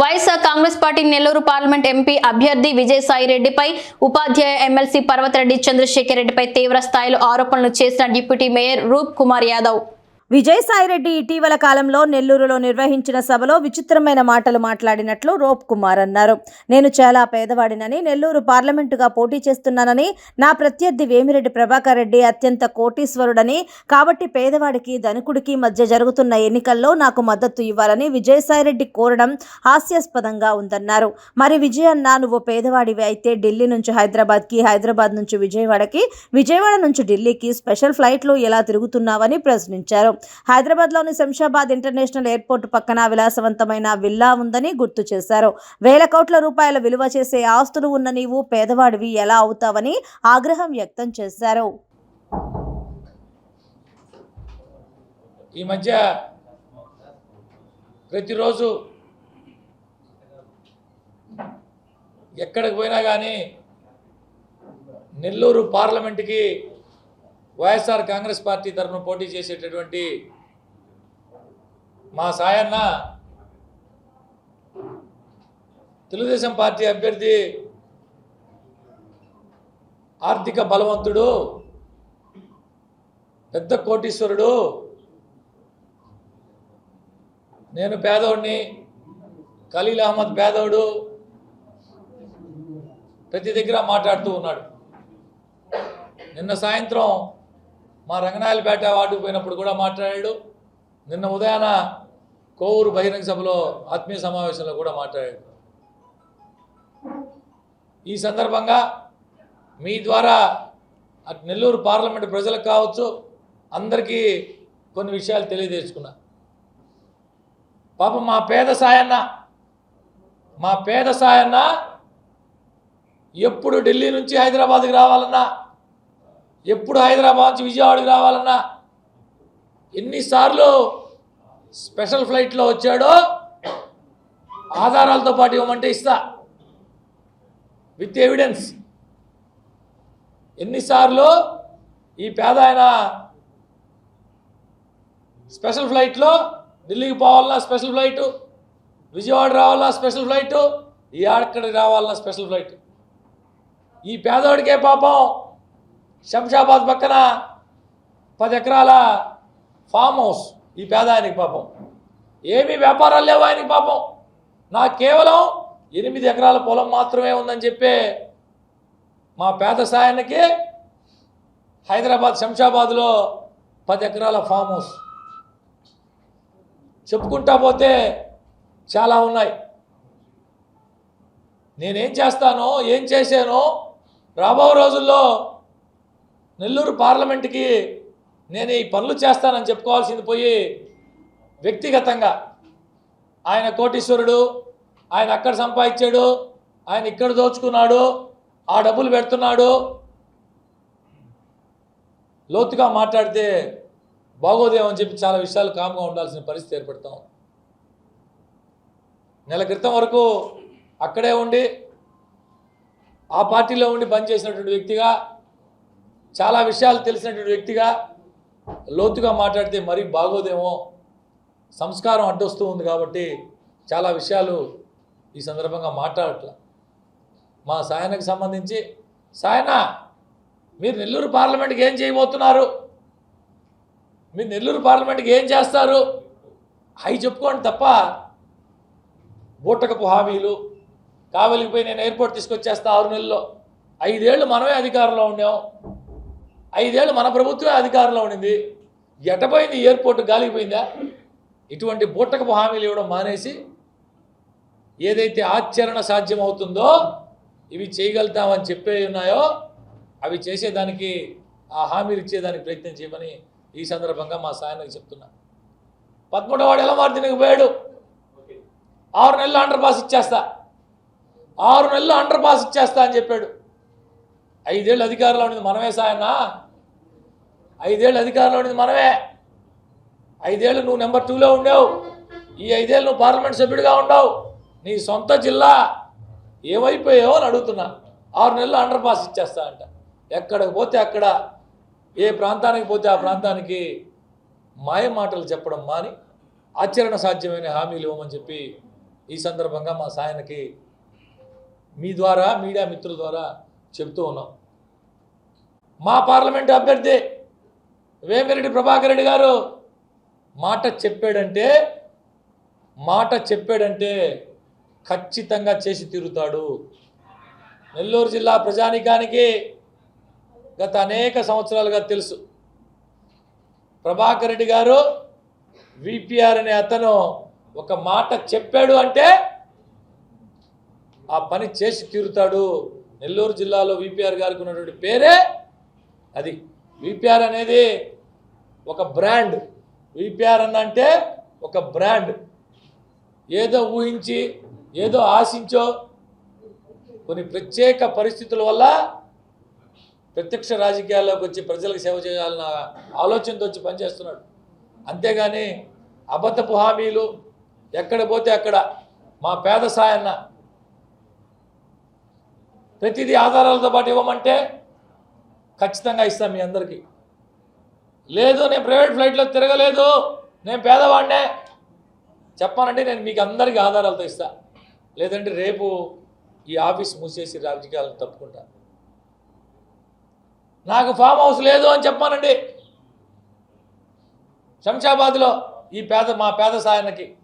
YSR Congress party Nellore parliament MP అభ్యర్థి విజయసాయి రెడ్డిపై ఉపాధ్యాయ MLC Parvathareddy Chandrasekhar రెడ్డిపై తీవ్ర స్థాయిలో ఆరోపణలు చేసిన డిప్యూటీ మేయర్ రూప్ కుమార్ యాదవ్. విజయసాయిరెడ్డి ఇటీవల కాలంలో నెల్లూరులో నిర్వహించిన సభలో విచిత్రమైన మాటలు మాట్లాడినట్లు రోప్ కుమార్ అన్నారు. నేను చాలా పేదవాడినని నెల్లూరు పార్లమెంటుగా పోటీ చేస్తున్నానని నా ప్రత్యర్థి వేమిరెడ్డి ప్రభాకర్ రెడ్డి అత్యంత కోటీశ్వరుడని కాబట్టి పేదవాడికి ధనికుడికి మధ్య జరుగుతున్న ఎన్నికల్లో నాకు మద్దతు ఇవ్వాలని విజయసాయిరెడ్డి కోరడం హాస్యాస్పదంగా ఉందన్నారు. మరి విజయన్న నువ్వు పేదవాడివి అయితే ఢిల్లీ నుంచి హైదరాబాద్కి హైదరాబాద్ నుంచి విజయవాడకి విజయవాడ నుంచి ఢిల్లీకి స్పెషల్ ఫ్లైట్లు ఎలా తిరుగుతున్నావని ప్రశ్నించారు. హైదరాబాద్లోని శంషాబాద్ ఇంటర్నేషనల్ ఎయిర్పోర్ట్ పక్కన విలాసవంతమైన విల్లా ఉందని గుర్తు చేశారు. వేల కోట్ల రూపాయల విలువ చేసే ఆస్తులు ఉన్న నీవు పేదవాడివి ఎలా అవుతావని ఆగ్రహం వ్యక్తం చేశారు. ఈ మధ్య ప్రతిరోజు ఎక్కడికి పోయినా కానీ నెల్లూరు పార్లమెంటుకి వైఎస్ఆర్ కాంగ్రెస్ పార్టీ తరఫున పోటీ చేసేటటువంటి మా సాయన్న తెలుగుదేశం పార్టీ అభ్యర్థి ఆర్థిక బలవంతుడు పెద్ద కోటీశ్వరుడు. నేను పేదోడిని ఖలీల్ అహ్మద్ పేదోడు ప్రతి దగ్గర మాట్లాడుతూ ఉన్నాడు. నిన్న సాయంత్రం మా రంగనాయలపేట వార్డుకు పోయినప్పుడు కూడా మాట్లాడాడు. నిన్న ఉదయాన కోవూరు బహిరంగ సభలో ఆత్మీయ సమావేశంలో కూడా మాట్లాడాడు. ఈ సందర్భంగా మీ ద్వారా నెల్లూరు పార్లమెంటు ప్రజలకు కావచ్చు అందరికీ కొన్ని విషయాలు తెలియజేసుకున్నా. పాపం మా పేద సాయన్న మా పేద సాయన్న ఎప్పుడు ఢిల్లీ నుంచి హైదరాబాద్కి రావాలన్నా ఎప్పుడు హైదరాబాద్ నుంచి విజయవాడకి రావాలన్నా ఎన్నిసార్లు స్పెషల్ ఫ్లైట్లో వచ్చాడో ఆధారాలతో పాటు ఇవ్వమంటే ఇస్తా. With evidence. ఎన్నిసార్లు ఈ పేద ఆయన స్పెషల్ ఫ్లైట్లో ఢిల్లీకి పోవాలన్నా స్పెషల్ ఫ్లైటు విజయవాడ రావాలన్నా స్పెషల్ ఫ్లైటు ఈ ఆడక్కడికి రావాలన్నా స్పెషల్ ఫ్లైట్. ఈ పేదవాడికే పాపం శంషాబాద్ పక్కన పది ఎకరాల ఫామ్ హౌస్. ఈ పేద ఆయనకి పాపం. ఏమీ వ్యాపారాలు లేవు ఆయనకి పాపం. నాకు కేవలం ఎనిమిది ఎకరాల పొలం మాత్రమే ఉందని చెప్పే మా పేద సాయానికి హైదరాబాద్ శంషాబాద్లో పది ఎకరాల ఫామ్ హౌస్. చెప్పుకుంటా పోతే చాలా ఉన్నాయి. నేనేం చేస్తానో ఏం చేశానో రాబో రోజుల్లో నెల్లూరు పార్లమెంట్కి నేను ఈ పనులు చేస్తానని చెప్పుకోవాల్సింది పోయి వ్యక్తిగతంగా ఆయన కోటీశ్వరుడు ఆయన అక్కడ సంపాదించాడు ఆయన ఇక్కడ దోచుకున్నాడు ఆ డబ్బులు పెడుతున్నాడు. లోతుగా మాట్లాడితే బాగోదేమని చెప్పి చాలా విషయాలు కామ్గా ఉండాల్సిన పరిస్థితి ఏర్పడతాం. నెల క్రితం వరకు అక్కడే ఉండి ఆ పార్టీలో ఉండి పనిచేసినటువంటి వ్యక్తిగా చాలా విషయాలు తెలిసినటువంటి వ్యక్తిగా లోతుగా మాట్లాడితే మరీ బాగోదేమో సంస్కారం అడ్డొస్తూ ఉంది కాబట్టి చాలా విషయాలు ఈ సందర్భంగా మాట్లాడట్ల. మా సాయనకు సంబంధించి సాయన మీరు నెల్లూరు పార్లమెంట్కి ఏం చేయబోతున్నారు? మీరు నెల్లూరు పార్లమెంట్కి ఏం చేస్తారు? అవి చెప్పుకోండి తప్ప బూటకపు హామీలు కావలికి పోయి నేను ఎయిర్పోర్ట్ తీసుకొచ్చేస్తా ఆరు నెలల్లో. ఐదేళ్ళు మనమే అధికారంలో ఉన్నాం. ఐదేళ్ళు మన ప్రభుత్వమే అధికారంలో ఉండింది. ఎటపోయింది? ఎయిర్పోర్ట్ గాలిపోయిందా? ఇటువంటి బూటకపు హామీలు ఇవ్వడం మానేసి ఏదైతే ఆచరణ సాధ్యం అవుతుందో ఇవి చేయగలుగుతామని చెప్పే ఉన్నాయో అవి చేసేదానికి ఆ హామీలు ఇచ్చేదానికి ప్రయత్నం చేయమని ఈ సందర్భంగా మా సాయనకు చెప్తున్నా. పదమూడవాడు ఎలా మార్దినకు పోయాడు. ఆరు నెలలు అండర్ పాస్ ఇచ్చేస్తా. ఆరు నెలలు అండర్ పాస్ ఇచ్చేస్తా అని చెప్పాడు. ఐదేళ్ళు అధికారంలో ఉండేది మనమే సాయన్నా. ఐదేళ్ళు అధికారంలో ఉండేది మనమే. ఐదేళ్ళు నువ్వు నెంబర్ టూలో ఉండేవు. ఈ ఐదేళ్ళు నువ్వు పార్లమెంట్ సభ్యుడిగా ఉండవు. నీ సొంత జిల్లా ఏమైపోయావో అని అడుగుతున్నా. ఆరు నెలలు అండర్ పాస్ ఇచ్చేస్తా అంట. ఎక్కడికి పోతే అక్కడ ఏ ప్రాంతానికి పోతే ఆ ప్రాంతానికి మాయ మాటలు చెప్పడం మాని ఆచరణ సాధ్యమైన హామీలు ఇవ్వమని చెప్పి ఈ సందర్భంగా మా సాయనకి మీ ద్వారా మీడియా మిత్రుల ద్వారా చెప్తూ ఉన్నాం. మా పార్లమెంట్ అభ్యర్థి వేమిరెడ్డి ప్రభాకర్ రెడ్డి గారు మాట చెప్పాడంటే మాట చెప్పాడంటే ఖచ్చితంగా చేసి తీరుతాడు. నెల్లూరు జిల్లా ప్రజానికానికి గత అనేక సంవత్సరాలుగా తెలుసు. ప్రభాకర్ రెడ్డి గారు విపిఆర్ అనే అతను ఒక మాట చెప్పాడు అంటే ఆ పని చేసి తీరుతాడు. నెల్లూరు జిల్లాలో విపిఆర్ గారికి ఉన్నటువంటి పేరే అది. విపిఆర్ అనేది ఒక బ్రాండ్. విపిఆర్ అన్న అంటే ఒక బ్రాండ్. ఏదో ఊహించి ఏదో ఆశించో కొన్ని ప్రత్యేక పరిస్థితుల వల్ల ప్రత్యక్ష రాజకీయాల్లోకి వచ్చి ప్రజలకు సేవ చేయాలన్న ఆలోచనతో వచ్చి పనిచేస్తున్నాడు. అంతేగాని అబద్ధపు హామీలు ఎక్కడ పోతే అక్కడ మా పేద సాయన్న ప్రతిదీ ఆధారాలతో పాటు ఇవ్వమంటే ఖచ్చితంగా ఇస్తాం మీ అందరికీ. లేదు నేను ప్రైవేట్ ఫ్లైట్లో తిరగలేదు నేను పేదవాడినే. చెప్పానంటే నేను మీకు అందరికీ ఆధారాలతో ఇస్తా. లేదంటే రేపు ఈ ఆఫీస్ మూసేసి రాజకీయాలను తప్పుకుంటా. నాకు ఫామ్ హౌస్ లేదు అని చెప్పానండి. శంషాబాద్లో ఈ పేద మా పేద సాయనకి